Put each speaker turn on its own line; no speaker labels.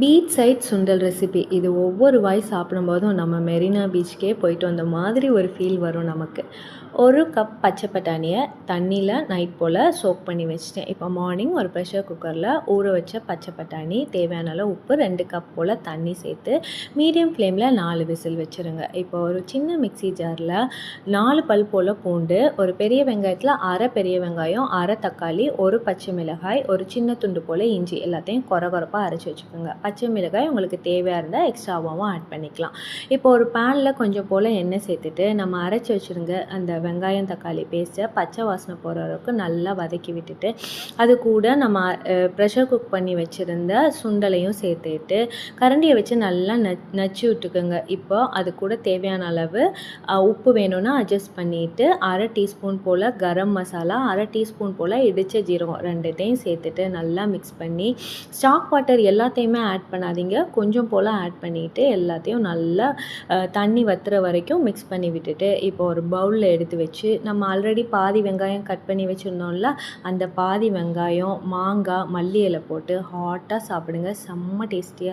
Beach side சுண்டல் recipe இது ஒவ்வொரு வாய் சாப்பிடும்போதும் நம்ம மெரினா பீச்சுக்கே போயிட்டு வந்த மாதிரி ஒரு ஃபீல் வரும் நமக்கு. ஒரு கப் பச்சை பட்டாணியை தண்ணியில் நைட் போல் சோக் பண்ணி வச்சிட்டேன். இப்போ மார்னிங் ஒரு ப்ரெஷர் குக்கரில் ஊற வச்ச பச்சை பட்டாணி தேவையான அளவு உப்பு ரெண்டு கப் போல் தண்ணி சேர்த்து மீடியம் ஃப்ளேமில் நாலு விசில் வச்சுருங்க. இப்போ ஒரு சின்ன மிக்ஸி ஜாரில் நாலு பல் போல் பூண்டு ஒரு பெரிய வெங்காயத்தில் அரை பெரிய வெங்காயம் அரை தக்காளி ஒரு பச்சை மிளகாய் ஒரு சின்ன துண்டு போல் இஞ்சி எல்லாத்தையும் கொர கொரப்பாக அரைச்சி வச்சுக்கோங்க. பச்சை மிளகாய் உங்களுக்கு தேவையாக இருந்தால் எக்ஸ்ட்ராவாகவும் ஆட் பண்ணிக்கலாம். இப்போ ஒரு பேனில் கொஞ்சம் போல் எண்ணெய் சேர்த்துட்டு நம்ம அரைச்சி வச்சுருங்க அந்த வெங்காயம் தக்காளி பேஸ்ட்டை பச்சை வாசனை போகிற அளவுக்கு நல்லா வதக்கி விட்டுட்டு அது கூட நம்ம ப்ரெஷர் குக் பண்ணி வச்சுருந்த சுண்டலையும் சேர்த்துட்டு கரண்டியை வச்சு நல்லா ந நச்சு விட்டுக்குங்க. இப்போ அது கூட தேவையான அளவு உப்பு வேணும்னா அட்ஜஸ்ட் பண்ணிவிட்டு அரை டீஸ்பூன் போல் கரம் மசாலா அரை டீஸ்பூன் போல் இடித்த ஜீரகம் ரெண்டுத்தையும் சேர்த்துட்டு நல்லா மிக்ஸ் பண்ணி ஸ்டாக் வாட்டர் எல்லாத்தையுமே ஆட் பண்ணாதீங்க. கொஞ்சம் போல் ஆட் பண்ணிவிட்டு எல்லாத்தையும் நல்லா தண்ணி வத்துற வரைக்கும் மிக்ஸ் பண்ணி விட்டுட்டு இப்போ ஒரு பவுலில் எடுத்து வச்சு நம்ம ஆல்ரெடி பாதி வெங்காயம் கட் பண்ணி வச்சுருந்தோம்ல அந்த பாதி வெங்காயம் மாங்காய் மல்லி இலை போட்டு ஹாட்டாக சாப்பிடுங்க. செம்ம டேஸ்டியாக